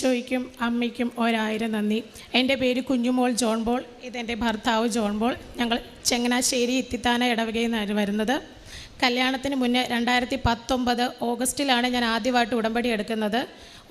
ഈശോയ്ക്കും അമ്മയ്ക്കും ഒരായിരം നന്ദി. എന്റെ പേര് കുഞ്ഞുമോൾ ജോൺ ബോൾ ഇതെന്റെ ഭർത്താവ് ജോൺ ബോൾ ഞങ്ങൾ ചെങ്ങനാശ്ശേരി ഇത്തിത്താന ഇടവകയിൽ നിന്നാണ് വരുന്നത്. കല്യാണത്തിന് മുന്നേ രണ്ടായിരത്തി പത്തൊമ്പത് ഓഗസ്റ്റിലാണ് ഞാൻ ആദ്യമായിട്ട് ഉടമ്പടി എടുക്കുന്നത്.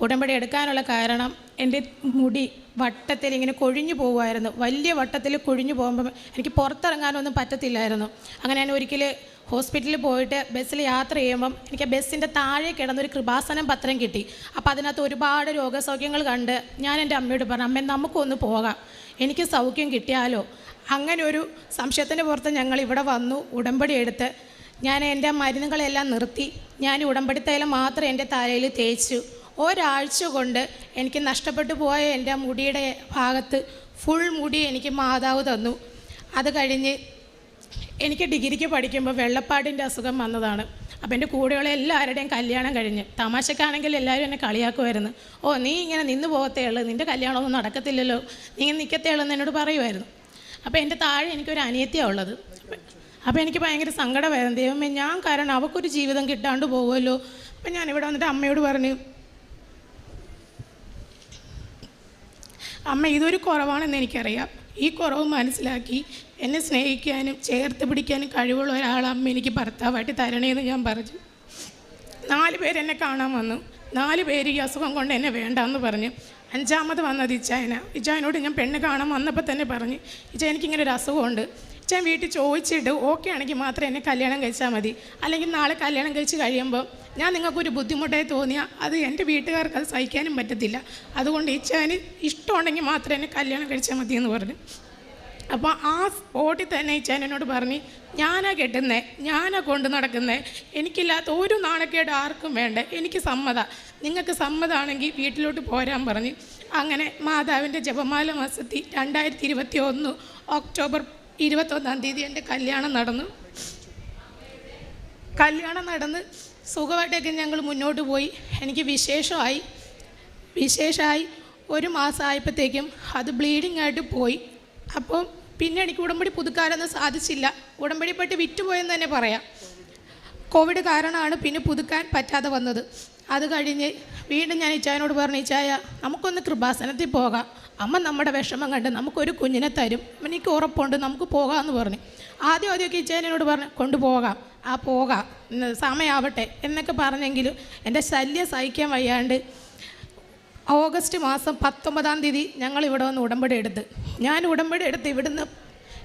ഉടമ്പടി എടുക്കാനുള്ള കാരണം എന്റെ മുടി വട്ടത്തിൽ ഇങ്ങനെ കൊഴിഞ്ഞു പോകുമായിരുന്നു. വലിയ വട്ടത്തിൽ കൊഴിഞ്ഞു പോകുമ്പം എനിക്ക് പുറത്തിറങ്ങാനൊന്നും പറ്റത്തില്ലായിരുന്നു. അങ്ങനെ ഞാൻ ഒരിക്കൽ ഹോസ്പിറ്റലിൽ പോയിട്ട് ബസ്സിൽ യാത്ര ചെയ്യുമ്പം എനിക്ക് ബസ്സിന്റെ താഴെ കിടന്നൊരു കൃപാസനം പത്രം കിട്ടി. അപ്പോൾ അതിനകത്ത് ഒരുപാട് രോഗസൗഖ്യങ്ങൾ കണ്ട് ഞാൻ എന്റെ അമ്മയോട് പറഞ്ഞു അമ്മ നമുക്കൊന്ന് പോകാം. എനിക്ക് സൗഖ്യം കിട്ടിയാലോ? അങ്ങനെ ഒരു സംശയത്തിന്റെ പുറത്ത് ഞങ്ങൾ ഇവിടെ വന്നു ഉടമ്പടി എടുത്ത്. ഞാൻ എന്റെ മരുന്നുകളെല്ലാം നിർത്തി. ഞാൻ ഉടമ്പടി തൈലം മാത്രം എന്റെ തലയിൽ തേച്ചു. ഒരാഴ്ച കൊണ്ട് എനിക്ക് നഷ്ടപ്പെട്ടു പോയ എന്റെ മുടിയുടെ ഭാഗത്ത് ഫുൾ മുടി എനിക്ക് മാതാവ് തന്നു. അത് കഴിഞ്ഞ് എനിക്ക് ഡിഗ്രിക്ക് പഠിക്കുമ്പോൾ വെള്ളപ്പാടിന്റെ അസുഖം വന്നതാണ്. അപ്പോൾ എന്റെ കൂടെയുള്ള എല്ലാവരുടെയും കല്യാണം കഴിഞ്ഞ്. തമാശക്കാണെങ്കിൽ എല്ലാവരും എന്നെ കളിയാക്കുമായിരുന്നു. ഓ നീ ഇങ്ങനെ നിന്ന് പോകത്തേ ഉള്ളൂ. നിന്റെ കല്യാണമൊന്നും നടക്കത്തില്ലല്ലോ. നീ ഇങ്ങനെ നിൽക്കത്തേ ഉള്ളൂ എന്ന് എന്നോട് പറയുമായിരുന്നു. അപ്പോൾ എന്റെ താഴെ എനിക്കൊരു അനിയത്തിയാണ് ഉള്ളത്. അപ്പോൾ എനിക്ക് ഭയങ്കര സങ്കടമായിരുന്നു. ദൈവമേ ഞാൻ കാരണം അവൾക്കൊരു ജീവിതം കിട്ടാണ്ട് പോകുമല്ലോ. അപ്പം ഞാൻ ഇവിടെ വന്നിട്ട് അമ്മയോട് പറഞ്ഞു അമ്മ ഇതൊരു കുറവാണെന്ന് എനിക്കറിയാം. ഈ കുറവ് മനസ്സിലാക്കി എന്നെ സ്നേഹിക്കാനും ചേർത്ത് പിടിക്കാനും കഴിവുള്ള ഒരാൾ അമ്മ എനിക്ക് ഭർത്താവായിട്ട് തരണേന്ന് ഞാൻ പറഞ്ഞു. നാല് പേരെന്നെ കാണാൻ വന്നു. നാല് പേര് ഈ അസുഖം കൊണ്ട് എന്നെ വേണ്ടാന്ന് പറഞ്ഞു. അഞ്ചാമത് വന്നത് ഇച്ചായന ഇച്ചായനോട് ഞാൻ പെണ്ണ് കാണാൻ വന്നപ്പോൾ തന്നെ പറഞ്ഞു ഇച്ച എനിക്കിങ്ങനെ ഒരു അസുഖമുണ്ട്. ഇച്ചാൻ വീട്ടിൽ ചോദിച്ചിട്ട് ഓക്കെ ആണെങ്കിൽ മാത്രം എന്നെ കല്യാണം കഴിച്ചാൽ മതി. അല്ലെങ്കിൽ നാളെ കല്യാണം കഴിച്ച് കഴിയുമ്പോൾ ഞാൻ നിങ്ങൾക്കൊരു ബുദ്ധിമുട്ടായി തോന്നിയാൽ അത് എന്റെ വീട്ടുകാർക്ക് അത് സഹിക്കാനും പറ്റത്തില്ല. അതുകൊണ്ട് ഇച്ചാന് ഇഷ്ടമുണ്ടെങ്കിൽ മാത്രം എന്നെ കല്യാണം കഴിച്ചാൽ മതി എന്ന് പറഞ്ഞു. അപ്പോൾ ആ സ്പോട്ടിൽ തന്നെ ഈ എന്നോട് പറഞ്ഞ് ഞാനാ കെട്ടുന്നേ ഞാനാ കൊണ്ട് നടക്കുന്നേ എനിക്കില്ലാത്ത ഒരു നാണക്കേട് ആർക്കും വേണ്ട. എനിക്ക് സമ്മത. നിങ്ങൾക്ക് സമ്മതമാണെങ്കിൽ വീട്ടിലോട്ട് പോരാൻ പറഞ്ഞ്. അങ്ങനെ മാതാവിന്റെ ജപമാല മാസത്തിൽ രണ്ടായിരത്തി ഇരുപത്തി ഒന്ന് ഒക്ടോബർ ഇരുപത്തൊന്നാം തീയതി എന്റെ കല്യാണം നടന്നു. കല്യാണം നടന്ന് സുഖമായിട്ടൊക്കെ ഞങ്ങൾ മുന്നോട്ട് പോയി. എനിക്ക് വിശേഷമായി വിശേഷമായി ഒരു മാസമായപ്പോഴത്തേക്കും അത് ബ്ലീഡിങ് ആയിട്ട് പോയി. അപ്പം പിന്നെ എനിക്ക് ഉടമ്പടി പുതുക്കാനൊന്നും സാധിച്ചില്ല. ഉടമ്പടി പെട്ട് വിറ്റുപോയെന്ന് തന്നെ പറയാം. കോവിഡ് കാരണമാണ് പിന്നെ പുതുക്കാൻ പറ്റാതെ വന്നത്. അത് കഴിഞ്ഞ് വീണ്ടും ഞാൻ ഇച്ചായനോട് പറഞ്ഞു ഇച്ചായ നമുക്കൊന്ന് കൃപാസനത്തിൽ പോകാം. അമ്മ നമ്മുടെ വിഷമം കണ്ട് നമുക്കൊരു കുഞ്ഞിനെ തരും. എനിക്ക് ഉറപ്പുണ്ട് നമുക്ക് പോകാമെന്ന് പറഞ്ഞു. ആദ്യം ആദ്യമൊക്കെ ഇച്ചായനോട് പറഞ്ഞു കൊണ്ടുപോകാം. ആ പോകാം. സമയമാവട്ടെ എന്നൊക്കെ പറഞ്ഞെങ്കിലും എന്റെ ശല്യം സഹിക്കാൻ വയ്യാണ്ട് ഓഗസ്റ്റ് മാസം പത്തൊമ്പതാം തീയതി ഞങ്ങൾ ഇവിടെ വന്ന് ഉടമ്പടി എടുത്ത്. ഞാൻ ഉടമ്പടി എടുത്ത് ഇവിടുന്ന്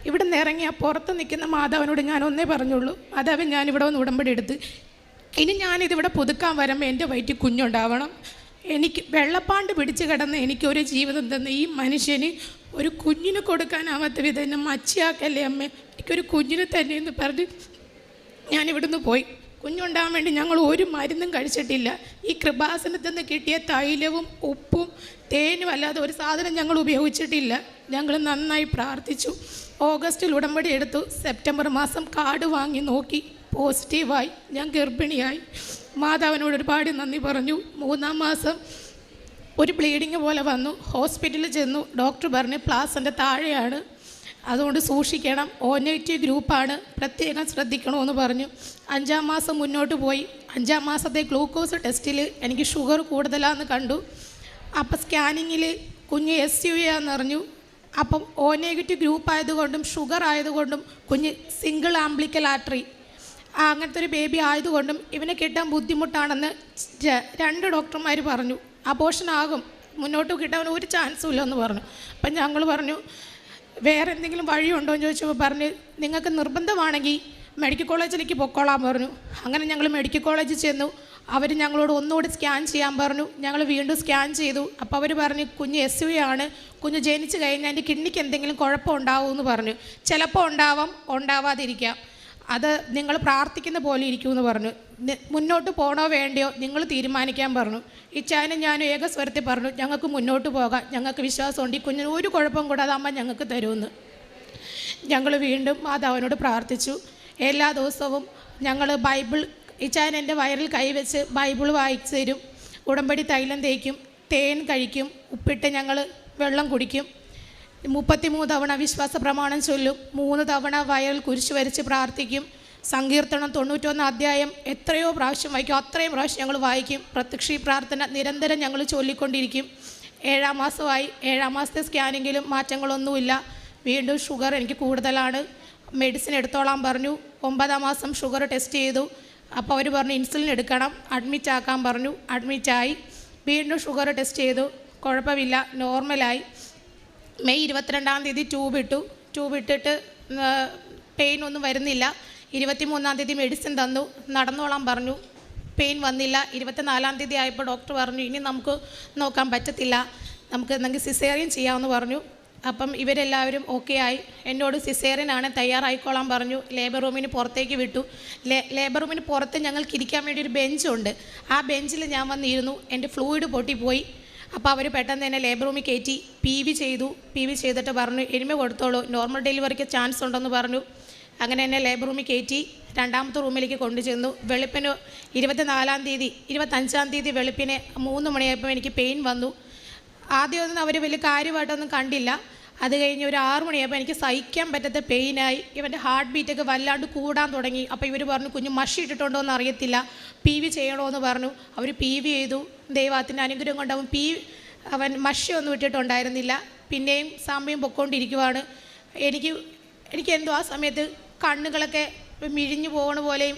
ഇവിടുന്ന് ഇറങ്ങിയ പുറത്ത് നിൽക്കുന്ന മാധവനോട് ഞാൻ ഒന്നേ പറഞ്ഞുള്ളൂ. മാതാവ് ഞാൻ ഇവിടെ വന്ന് ഉടമ്പടി എടുത്ത് ഇനി ഞാനിതിവിടെ പുതുക്കാൻ വരുമ്പോൾ എന്റെ വയറ്റിൽ കുഞ്ഞുണ്ടാവണം. എനിക്ക് വെള്ളപ്പാണ്ട് പിടിച്ച് കിടന്ന് എനിക്കൊരു ജീവിതം തന്ന ഈ മനുഷ്യന് ഒരു കുഞ്ഞിന് കൊടുക്കാനാവാത്ത വിധം എന്നെ മച്ചിയാക്കല്ലേ അമ്മ? എനിക്കൊരു കുഞ്ഞിന് തന്നെ എന്ന് പറഞ്ഞ് ഞാൻ ഇവിടുന്ന് പോയി. കുഞ്ഞുണ്ടാകാൻ വേണ്ടി ഞങ്ങൾ ഒരു മരുന്നും കഴിച്ചിട്ടില്ല. ഈ കൃപാസനത്തിൽ നിന്ന് കിട്ടിയ തൈലവും ഉപ്പും തേനും അല്ലാതെ ഒരു സാധനം ഞങ്ങൾ ഉപയോഗിച്ചിട്ടില്ല. ഞങ്ങൾ നന്നായി പ്രാർത്ഥിച്ചു. ഓഗസ്റ്റിൽ ഉടമ്പടി എടുത്തു. സെപ്റ്റംബർ മാസം കാർഡ് വാങ്ങി നോക്കി. പോസിറ്റീവായി ഞാൻ ഗർഭിണിയായി. മാതാവിനോട് ഒരുപാട് നന്ദി പറഞ്ഞു. മൂന്നാം മാസം ഒരു ബ്ലീഡിങ് പോലെ വന്നു. ഹോസ്പിറ്റലിൽ ചെന്നു. ഡോക്ടർ പറഞ്ഞു പ്ലാസിന്റെ താഴെയാണ്. അതുകൊണ്ട് സൂക്ഷിക്കണം. ഓ നെഗറ്റീവ് ഗ്രൂപ്പാണ്. പ്രത്യേകം ശ്രദ്ധിക്കണമെന്ന് പറഞ്ഞു. അഞ്ചാം മാസം മുന്നോട്ട് പോയി. അഞ്ചാം മാസത്തെ ഗ്ലൂക്കോസ് ടെസ്റ്റിൽ എനിക്ക് ഷുഗർ കൂടുതലാണെന്ന് കണ്ടു. അപ്പം സ്കാനിങ്ങിൽ കുഞ്ഞ് എസ് യു എന്ന് അറിഞ്ഞു. അപ്പം ഓ നെഗറ്റീവ് ഗ്രൂപ്പ് ആയതുകൊണ്ടും ഷുഗർ ആയതുകൊണ്ടും കുഞ്ഞ് സിംഗിൾ ആംബ്ലിക്കൽ ആട്രി അങ്ങനത്തെ ഒരു ബേബി ആയതുകൊണ്ടും ഇവനെ കിട്ടാൻ ബുദ്ധിമുട്ടാണെന്ന് രണ്ട് ഡോക്ടർമാർ പറഞ്ഞു. അബോഷൻ ആകും. മുന്നോട്ട് കിട്ടാൻ ഒരു ചാൻസും ഇല്ലെന്ന് പറഞ്ഞു. അപ്പം ഞങ്ങൾ പറഞ്ഞു വേറെ എന്തെങ്കിലും വഴിയുണ്ടോ? എന്ന് ചോദിച്ചപ്പോൾ പറഞ്ഞ് നിങ്ങൾക്ക് നിർബന്ധമാണെങ്കിൽ മെഡിക്കൽ കോളേജിലേക്ക് പൊക്കോളാൻ പറഞ്ഞു. അങ്ങനെ ഞങ്ങൾ മെഡിക്കൽ കോളേജിൽ ചെന്നു. അവർ ഞങ്ങളോട് ഒന്നുകൂടി സ്കാൻ ചെയ്യാൻ പറഞ്ഞു. ഞങ്ങൾ വീണ്ടും സ്കാൻ ചെയ്തു. അപ്പോൾ അവർ പറഞ്ഞു കുഞ്ഞ് എസ് യു ആണ്. കുഞ്ഞ് ജനിച്ചു കഴിഞ്ഞാൽ എന്റെ കിഡ്നിക്ക് എന്തെങ്കിലും കുഴപ്പം ഉണ്ടാവുമെന്ന് പറഞ്ഞു. ചിലപ്പോൾ ഉണ്ടാവാം ഉണ്ടാവാതിരിക്കാം. അത് നിങ്ങൾ പ്രാർത്ഥിക്കുന്ന പോലെ ഇരിക്കുമെന്ന് പറഞ്ഞു. മുന്നോട്ട് പോകണോ വേണ്ടയോ നിങ്ങൾ തീരുമാനിക്കാൻ പറഞ്ഞു. ഇച്ചാനും ഞാനും ഏക സ്വരത്തിൽ പറഞ്ഞു ഞങ്ങൾക്ക് മുന്നോട്ട് പോകാം. ഞങ്ങൾക്ക് വിശ്വാസമുണ്ട്. ഈ കുഞ്ഞിന് ഒരു കുഴപ്പം കൂടാതെ അമ്മ ഞങ്ങൾക്ക് തരുമെന്ന്. ഞങ്ങൾ വീണ്ടും മാതാവിനോട് പ്രാർത്ഥിച്ചു. എല്ലാ ദിവസവും ഞങ്ങൾ ബൈബിൾ ഇച്ചാൻ എന്റെ വയറിൽ കൈവച്ച് ബൈബിൾ വായിച്ചു തരും. ഉടമ്പടി തൈലം തേക്കും തേൻ കഴിക്കും ഉപ്പിട്ട് ഞങ്ങൾ വെള്ളം കുടിക്കും. മുപ്പത്തിമൂന്ന് തവണ വിശ്വാസ പ്രമാണം ചൊല്ലും. മൂന്ന് തവണ വയൽ കുരിശ് വരച്ച് പ്രാർത്ഥിക്കും. സങ്കീർത്തനം തൊണ്ണൂറ്റൊന്ന് അധ്യായം എത്രയോ പ്രാവശ്യം വായിക്കും. അത്രയും പ്രാവശ്യം ഞങ്ങൾ വായിക്കും. പ്രത്യക്ഷി പ്രാർത്ഥന നിരന്തരം ഞങ്ങൾ ചൊല്ലിക്കൊണ്ടിരിക്കും. ഏഴാം മാസമായി. ഏഴാം മാസത്തെ സ്കാനിങ്ങിലും മാറ്റങ്ങളൊന്നുമില്ല. വീണ്ടും ഷുഗർ എനിക്ക് കൂടുതലാണ്. മെഡിസിൻ എടുത്തോളാൻ പറഞ്ഞു. ഒമ്പതാം മാസം ഷുഗർ ടെസ്റ്റ് ചെയ്തു. അപ്പോൾ അവർ പറഞ്ഞു ഇൻസുലിൻ എടുക്കണം. അഡ്മിറ്റ് ആക്കാൻ പറഞ്ഞു. അഡ്മിറ്റായി. വീണ്ടും ഷുഗർ ടെസ്റ്റ് ചെയ്തു. കുഴപ്പമില്ല. നോർമലായി. മെയ് ഇരുപത്തിരണ്ടാം തീയതി ട്യൂബ് ഇട്ടു. ട്യൂബ് ഇട്ടിട്ട് പെയിൻ ഒന്നും വരുന്നില്ല. ഇരുപത്തിമൂന്നാം തീയതി മെഡിസിൻ തന്നു. നടന്നോളാൻ പറഞ്ഞു. പെയിൻ വന്നില്ല. ഇരുപത്തിനാലാം തീയതി ആയപ്പോൾ ഡോക്ടർ പറഞ്ഞു ഇനി നമുക്ക് നോക്കാൻ പറ്റത്തില്ല. നമുക്ക് എന്തെങ്കിലും സിസേറിയൻ ചെയ്യാമെന്ന് പറഞ്ഞു. അപ്പം ഇവരെല്ലാവരും ഓക്കെ ആയി. എന്നോട് സിസേറിയനാണ് തയ്യാറായിക്കോളാൻ പറഞ്ഞു. ലേബർ റൂമിന് പുറത്തേക്ക് വിട്ടു. ലേബർ റൂമിന് പുറത്ത് ഞങ്ങൾക്ക് ഇരിക്കാൻ വേണ്ടി ഒരു ബെഞ്ചുണ്ട് ആ ബെഞ്ചിൽ ഞാൻ വന്നിരുന്നു. എന്റെ ഫ്ലൂയിഡ് പൊട്ടിപ്പോയി. അപ്പോൾ അവർ പെട്ടെന്ന് തന്നെ ലേബർ റൂമിൽ കയറ്റി പി വി ചെയ്തു. പി വി ചെയ്തിട്ട് പറഞ്ഞു എരുമ കൊടുത്തോളൂ. നോർമൽ ഡെലിവറിക്ക് ചാൻസ് ഉണ്ടെന്ന് പറഞ്ഞു. അങ്ങനെ എന്നെ ലേബർ റൂമിൽ കയറ്റി രണ്ടാമത്തെ റൂമിലേക്ക് കൊണ്ടുചെന്നു. വെളുപ്പിന് ഇരുപത്തിനാലാം തീയതി ഇരുപത്തഞ്ചാം തീയതി വെളുപ്പിന് മൂന്ന് മണിയായപ്പോൾ എനിക്ക് പെയിൻ വന്നു. ആദ്യമൊന്നും അവർ വലിയ കാര്യമായിട്ടൊന്നും കണ്ടില്ല. അത് കഴിഞ്ഞ് ഒരു ആറു മണിയായപ്പോൾ എനിക്ക് സഹിക്കാൻ പറ്റാത്ത പെയിനായി ഇവന്റെ ഹാർട്ട് ബീറ്റൊക്കെ വല്ലാണ്ട് കൂടാൻ തുടങ്ങി. അപ്പോൾ ഇവർ പറഞ്ഞു കുഞ്ഞ് മഷി ഇട്ടിട്ടുണ്ടോ എന്ന് അറിയത്തില്ല. പി വി ചെയ്യണമെന്ന് പറഞ്ഞു. അവർ പി വി ചെയ്തു. ദൈവത്തിന്റെ അനുഗ്രഹം കൊണ്ട് അവൻ പി അവൻ മഷിയൊന്നും ഇട്ടിട്ടുണ്ടായിരുന്നില്ല. പിന്നെയും സമയം പൊക്കോണ്ടിരിക്കുവാണ്. എനിക്ക് എനിക്ക് എന്തോ ആ സമയത്ത് കണ്ണുകളൊക്കെ മിഴിഞ്ഞു പോകണ പോലെയും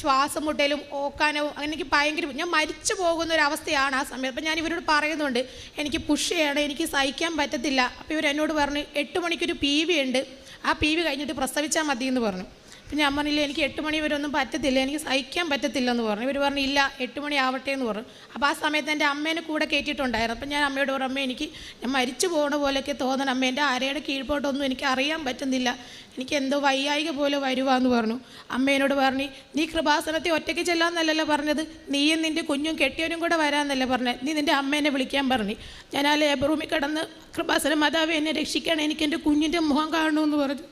ശ്വാസം മുട്ടലും ഓക്കാനവും അങ്ങനെ എനിക്ക് ഭയങ്കര ഞാൻ മരിച്ചു പോകുന്ന ഒരു അവസ്ഥയാണ് ആ സമയത്ത്. അപ്പം ഞാൻ ഇവരോട് പറയുന്നുണ്ട് എനിക്ക് പുഷ് ചെയ്യണം എനിക്ക് സഹിക്കാൻ പറ്റത്തില്ല. അപ്പോൾ ഇവർ എന്നോട് പറഞ്ഞു എട്ട് മണിക്കൊരു പി വി ഉണ്ട്. ആ പി വി കഴിഞ്ഞിട്ട് പ്രസവിച്ചാൽ മതി എന്ന് പറഞ്ഞു. അപ്പം ഞാൻ പറഞ്ഞില്ല എനിക്ക് എട്ട് മണി വരെ ഒന്നും പറ്റത്തില്ല എനിക്ക് സഹിക്കാൻ പറ്റത്തില്ല എന്ന് പറഞ്ഞു. ഇവർ പറഞ്ഞു ഇല്ല എട്ട് മണി ആവട്ടെ എന്ന് പറഞ്ഞു. അപ്പോൾ ആ സമയത്ത് എന്റെ അമ്മേനെ കൂടെ കയറ്റിയിട്ടുണ്ടായിരുന്നു അപ്പം ഞാൻ അമ്മയോട് പറഞ്ഞു അമ്മ എനിക്ക് ഞാൻ മരിച്ചു പോകുന്ന പോലെയൊക്കെ തോന്നണം. അമ്മ എന്റെ ആരയുടെ കീഴ്പോട്ടൊന്നും എനിക്ക് അറിയാൻ പറ്റുന്നില്ല. എനിക്ക് എന്തോ വയ്യായിക പോലെ വരുവാന്ന് പറഞ്ഞു. അമ്മേനോട് പറഞ്ഞു നീ കൃപാസനത്തെ ഒറ്റയ്ക്ക് ചെല്ലാമെന്നല്ലല്ലോ പറഞ്ഞത്. നീയും നിന്റെ കുഞ്ഞും കെട്ടിയവനും കൂടെ വരാമെന്നല്ലേ പറഞ്ഞത്. നീ നിന്റെ അമ്മേനെ വിളിക്കാൻ പറഞ്ഞു. ഞാൻ ആ ലേബർ റൂമിൽ കിടന്ന് കൃപാസന മാതാവ് എന്നെ രക്ഷിക്കണം എനിക്ക് എന്റെ കുഞ്ഞിന്റെ മുഖം കാണണമെന്ന് പറഞ്ഞു.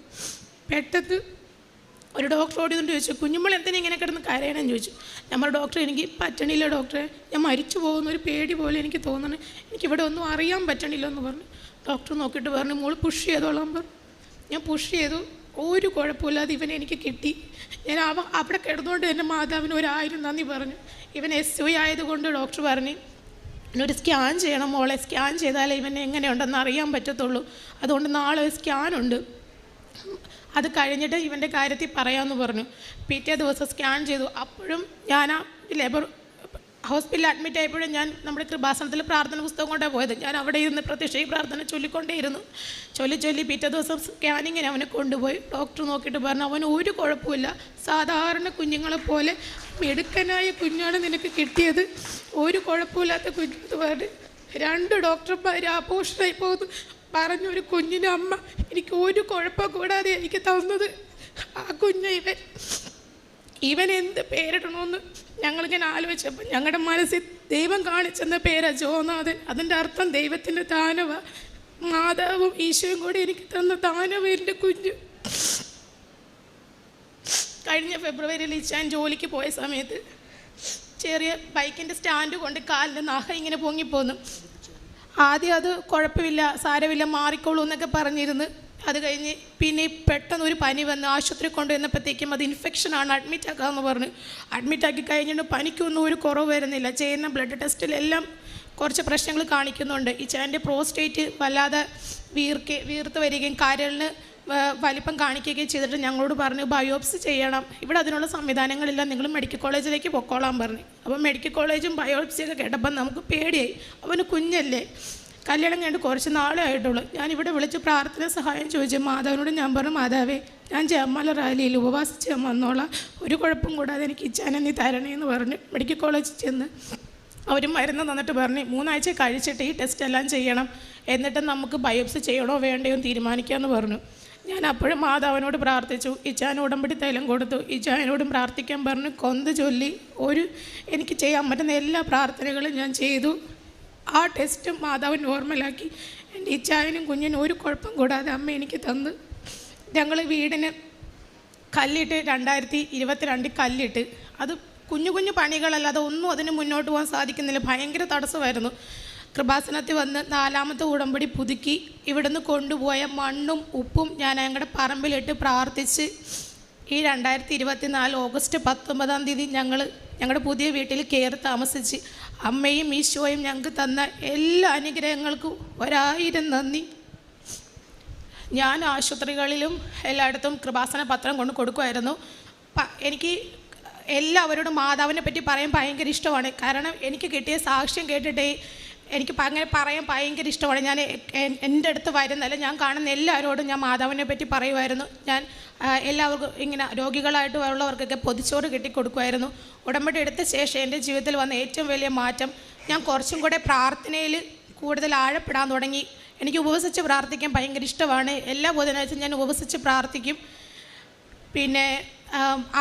പെട്ടെന്ന് ഒരു ഡോക്ടറോട് ഇതുകൊണ്ട് ചോദിച്ചു കുഞ്ഞുമ്പോൾ എന്തിനാ ഇങ്ങനെ കിടന്ന് കരയണം ചോദിച്ചു? നമ്മൾ ഡോക്ടർ എനിക്ക് പറ്റണില്ല ഡോക്ടറെ. ഞാൻ മരിച്ചു പോകുന്ന ഒരു പേടി പോലെ എനിക്ക് തോന്നണം. എനിക്കിവിടെ ഒന്നും അറിയാൻ പറ്റണില്ല എന്ന് പറഞ്ഞു. ഡോക്ടർ നോക്കിയിട്ട് പറഞ്ഞു മോൾ പുഷ് ചെയ്തോളാം പറഞ്ഞു. ഞാൻ പുഷ് ചെയ്തു. ഒരു കുഴപ്പമില്ലാതെ ഇവനെ എനിക്ക് കിട്ടി. ഞാൻ അവ അവിടെ കിടന്നുകൊണ്ട് എന്റെ മാതാവിന് ഒരായിരം നന്ദി പറഞ്ഞു. ഇവൻ എസ് യു ആയതുകൊണ്ട് ഡോക്ടർ പറഞ്ഞു എന്നൊരു സ്കാൻ ചെയ്യണം മോളെ. സ്കാൻ ചെയ്താലേ ഇവൻ എങ്ങനെയുണ്ടെന്ന് അറിയാൻ പറ്റത്തുള്ളൂ. അതുകൊണ്ട് നാളെ ഒരു സ്കാനുണ്ട് അത് കഴിഞ്ഞിട്ട് ഇവന്റെ കാര്യത്തിൽ പറയാമെന്ന് പറഞ്ഞു. പിറ്റേ ദിവസം സ്കാൻ ചെയ്തു. അപ്പോഴും ഞാൻ ആ ലേബർ ഹോസ്പിറ്റലിൽ അഡ്മിറ്റ് ആയപ്പോഴും ഞാൻ നമ്മുടെ കൃപാസനത്തിൽ പ്രാർത്ഥന പുസ്തകം കൊണ്ടാണ് പോയത്. ഞാൻ അവിടെ ഇരുന്ന് പ്രത്യക്ഷ ഈ പ്രാർത്ഥന ചൊല്ലിക്കൊണ്ടേയിരുന്നു. ചൊല്ലി ചൊല്ലി പിറ്റേ ദിവസം സ്കാനിങ്ങിന് അവനെ കൊണ്ടുപോയി. ഡോക്ടർ നോക്കിയിട്ട് പറഞ്ഞു അവന് ഒരു കുഴപ്പമില്ല സാധാരണ കുഞ്ഞുങ്ങളെപ്പോലെ മിടുക്കനായ കുഞ്ഞാണ് നിനക്ക് കിട്ടിയത്. ഒരു കുഴപ്പമില്ലാത്ത പറഞ്ഞ് രണ്ട് ഡോക്ടർമാർ ആഘോഷമായി പോകുന്നു. പറഞ്ഞൊരു കുഞ്ഞിന്റെ അമ്മ എനിക്ക് ഒരു കുഴപ്പം കൂടാതെ എനിക്ക് തന്നത്. ആ കുഞ്ഞ് ഇവൻ ഇവൻ എന്ത് പേരിടണമെന്ന് ഞങ്ങളിങ്ങനെ ആലോചിച്ചപ്പോൾ ഞങ്ങളുടെ മനസ്സിൽ ദൈവം കാണിച്ചെന്ന പേരാ ജോനാഥൻ. അതിന്റെ അർത്ഥം ദൈവത്തിന്റെ താനവ മാതാവും ഈശോയും കൂടി എനിക്ക് തന്ന ദാനവ എന്റെ കുഞ്ഞ്. കഴിഞ്ഞ ഫെബ്രുവരിയിൽ ഞാൻ ജോലിക്ക് പോയ സമയത്ത് ചെറിയ ബൈക്കിന്റെ സ്റ്റാൻഡ് കൊണ്ട് കാലിന്റെ നഖ ഇങ്ങനെ പൊങ്ങിപ്പോന്നു. ആദ്യം അത് കുഴപ്പമില്ല സാരമില്ല മാറിക്കോളൂ എന്നൊക്കെ പറഞ്ഞിരുന്ന്. അത് കഴിഞ്ഞ് പിന്നെ പെട്ടെന്ന് ഒരു പനി വന്ന് ആശുപത്രി കൊണ്ടുവന്നപ്പോഴത്തേക്കും അത് ഇൻഫെക്ഷനാണ് അഡ്മിറ്റ് ആക്കാമെന്ന് പറഞ്ഞു. അഡ്മിറ്റ് ആക്കി കഴിഞ്ഞിട്ട് പനിക്കൊന്നും ഒരു കുറവ് വരുന്നില്ല. ചെയ്യുന്ന ബ്ലഡ് ടെസ്റ്റിലെല്ലാം കുറച്ച് പ്രശ്നങ്ങൾ കാണിക്കുന്നുണ്ട്. ഈ ചേന്റെ പ്രോസ്റ്റേറ്റ് വല്ലാതെ വീർക്കെ വീർത്ത് വരികയും കരളിന് വലിപ്പം കാണിക്കുകയും ചെയ്തിട്ട് ഞങ്ങളോട് പറഞ്ഞു ബയോപ്സി ചെയ്യണം. ഇവിടെ അതിനുള്ള സംവിധാനങ്ങളില്ല. നിങ്ങൾ മെഡിക്കൽ കോളേജിലേക്ക് പൊക്കോളാൻ പറഞ്ഞു. അപ്പോൾ മെഡിക്കൽ കോളേജും ബയോപ്സിയൊക്കെ കേട്ടപ്പോൾ നമുക്ക് പേടിയായി. അവന് കുഞ്ഞല്ലേ. കല്യാണം കഴിഞ്ഞിട്ട് കുറച്ച് നാളേ ആയിട്ടുള്ളൂ. ഞാനിവിടെ വിളിച്ച് പ്രാർത്ഥന സഹായം ചോദിച്ചു മാതാവിനോട് ഞാൻ പറഞ്ഞു മാതാവേ ഞാൻ ജമ്മല റാലിയിൽ ഉപവാസിച്ച് വന്നോളാം. ഒരു കുഴപ്പം കൂടാതെ എനിക്ക് ഇച്ചാനെ നീ തരണേ എന്ന് പറഞ്ഞു മെഡിക്കൽ കോളേജിൽ ചെന്ന് അവർ മരുന്ന് തന്നിട്ട് പറഞ്ഞു മൂന്നാഴ്ച കഴിച്ചിട്ട് ഈ ടെസ്റ്റ് എല്ലാം ചെയ്യണം. എന്നിട്ട് നമുക്ക് ബയോപ്സി ചെയ്യണോ വേണ്ടയോ തീരുമാനിക്കാമെന്ന് പറഞ്ഞു. ഞാൻ അപ്പോഴും മാതാവിനോട് പ്രാർത്ഥിച്ചു. ഇച്ചാൻ ഉടമ്പടി തൈലം കൊടുത്തു. ഇച്ചാനോടും പ്രാർത്ഥിക്കാൻ പറഞ്ഞു കൊന്ത് ചൊല്ലി ഒരു എനിക്ക് ചെയ്യാൻ പറ്റുന്ന എല്ലാ പ്രാർത്ഥനകളും ഞാൻ ചെയ്തു. ആ ടെസ്റ്റും മാതാവ് നോർമലാക്കി എന്റെ ഇച്ചായനും കുഞ്ഞിനും ഒരു കുഴപ്പം കൂടാതെ അമ്മ എനിക്ക് തന്ന്. ഞങ്ങൾ വീടിന് കല്ലിട്ട് രണ്ടായിരത്തി ഇരുപത്തിരണ്ടിൽ കല്ലിട്ട്. അത് കുഞ്ഞു കുഞ്ഞു പണികളല്ലാതെ ഒന്നും അതിന് മുന്നോട്ട് പോകാൻ സാധിക്കുന്നില്ല. ഭയങ്കര തടസ്സമായിരുന്നു. കൃപാസനത്തിൽ വന്ന് നാലാമത്തെ ഉടമ്പടി പുതുക്കി. ഇവിടുന്ന് കൊണ്ടുപോയ മണ്ണും ഉപ്പും ഞാൻ ഞങ്ങളുടെ പറമ്പിലിട്ട് പ്രാർത്ഥിച്ച് ഈ രണ്ടായിരത്തി ഇരുപത്തി നാല് ഓഗസ്റ്റ് പത്തൊമ്പതാം തീയതി ഞങ്ങൾ ഞങ്ങളുടെ പുതിയ വീട്ടിൽ കയറി താമസിച്ച് അമ്മയും ഈശോയും ഞങ്ങൾക്ക് തന്ന എല്ലാ അനുഗ്രഹങ്ങൾക്കും ഒരായിരം നന്ദി. ഞാൻ ആശുപത്രികളിലും എല്ലായിടത്തും കൃപാസന പത്രം കൊണ്ട് കൊടുക്കുമായിരുന്നു. എനിക്ക് എല്ലാവരോടും മാതാവിനെ പറ്റി പറയാൻ ഭയങ്കര ഇഷ്ടമാണ്. കാരണം എനിക്ക് കിട്ടിയ സാക്ഷ്യം കേട്ടിട്ട് എനിക്ക് അങ്ങനെ പറയാൻ ഭയങ്കര ഇഷ്ടമാണ്. ഞാൻ എന്റെ അടുത്ത് വരുന്നല്ല ഞാൻ കാണുന്ന എല്ലാവരോടും ഞാൻ മാതാവിനെ പറ്റി പറയുമായിരുന്നു. ഞാൻ എല്ലാവർക്കും ഇങ്ങനെ രോഗികളായിട്ട് ഉള്ളവർക്കൊക്കെ പൊതിച്ചോറ് കിട്ടിക്കൊടുക്കുമായിരുന്നു. ഉടമ്പടി എടുത്ത ശേഷം എന്റെ ജീവിതത്തിൽ വന്ന ഏറ്റവും വലിയ മാറ്റം ഞാൻ കുറച്ചും കൂടെ പ്രാർത്ഥനയിൽ കൂടുതൽ ആഴപ്പെടാൻ തുടങ്ങി. എനിക്ക് ഉപവസിച്ച് പ്രാർത്ഥിക്കാൻ ഭയങ്കര ഇഷ്ടമാണ്. എല്ലാ ബുധനാഴ്ചയും ഞാൻ ഉപവസിച്ച് പ്രാർത്ഥിക്കും. പിന്നെ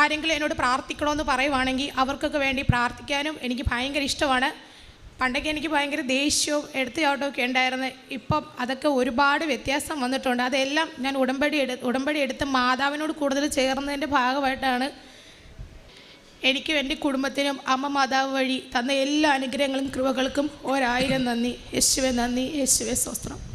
ആരെങ്കിലും എന്നോട് പ്രാർത്ഥിക്കണമെന്ന് പറയുവാണെങ്കിൽ അവർക്കൊക്കെ വേണ്ടി പ്രാർത്ഥിക്കാനും എനിക്ക് ഭയങ്കര ഇഷ്ടമാണ്. പണ്ടൊക്കെ എനിക്ക് ഭയങ്കര ദേഷ്യവും എടുത്തുചാട്ടവും ഒക്കെ ഉണ്ടായിരുന്നു. ഇപ്പം അതൊക്കെ ഒരുപാട് വ്യത്യാസം വന്നിട്ടുണ്ട്. അതെല്ലാം ഞാൻ ഉടമ്പടി എടു ഉടമ്പടി എടുത്ത് മാതാവിനോട് കൂടുതൽ ചേർന്നതിന്റെ ഭാഗമായിട്ടാണ് എനിക്കും എന്റെ കുടുംബത്തിനും അമ്മ മാതാവ് വഴി തന്ന എല്ലാ അനുഗ്രഹങ്ങളും കൃപകൾക്കും ഒരായിരം നന്ദി. യേശുവെ നന്ദി. യേശുവെ സ്വസ്ത്രം